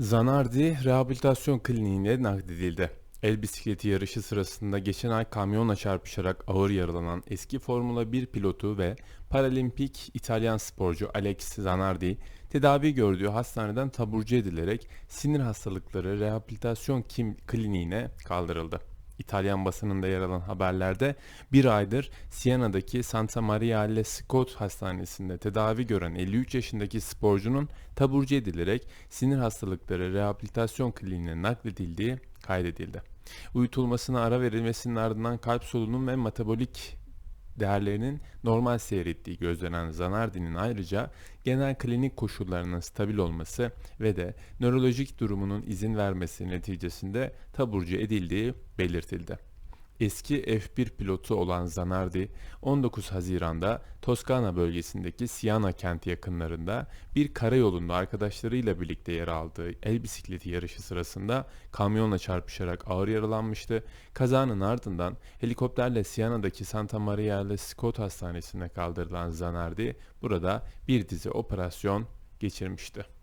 Zanardi rehabilitasyon kliniğine nakledildi. El bisikleti yarışı sırasında geçen ay kamyonla çarpışarak ağır yaralanan eski Formula 1 pilotu ve paralimpik İtalyan sporcu Alex Zanardi tedavi gördüğü hastaneden taburcu edilerek sinir hastalıkları rehabilitasyon kliniğine kaldırıldı. İtalyan basınında yer alan haberlerde bir aydır Siena'daki Santa Maria alle Scott Hastanesi'nde tedavi gören 53 yaşındaki sporcunun taburcu edilerek sinir hastalıkları rehabilitasyon kliniğine nakledildiği kaydedildi. Uyutulmasına ara verilmesinin ardından kalp solunum ve metabolik değerlerinin normal seyrettiği gözlenen Zanardi'nin ayrıca genel klinik koşullarının stabil olması ve de nörolojik durumunun izin vermesi neticesinde taburcu edildiği belirtildi. Eski F1 pilotu olan Zanardi 19 Haziran'da Toskana bölgesindeki Siena kenti yakınlarında bir karayolunda arkadaşlarıyla birlikte yer aldığı el bisikleti yarışı sırasında kamyonla çarpışarak ağır yaralanmıştı. Kazanın ardından helikopterle Siena'daki Santa Maria le Scott Hastanesi'ne kaldırılan Zanardi burada bir dizi operasyon geçirmişti.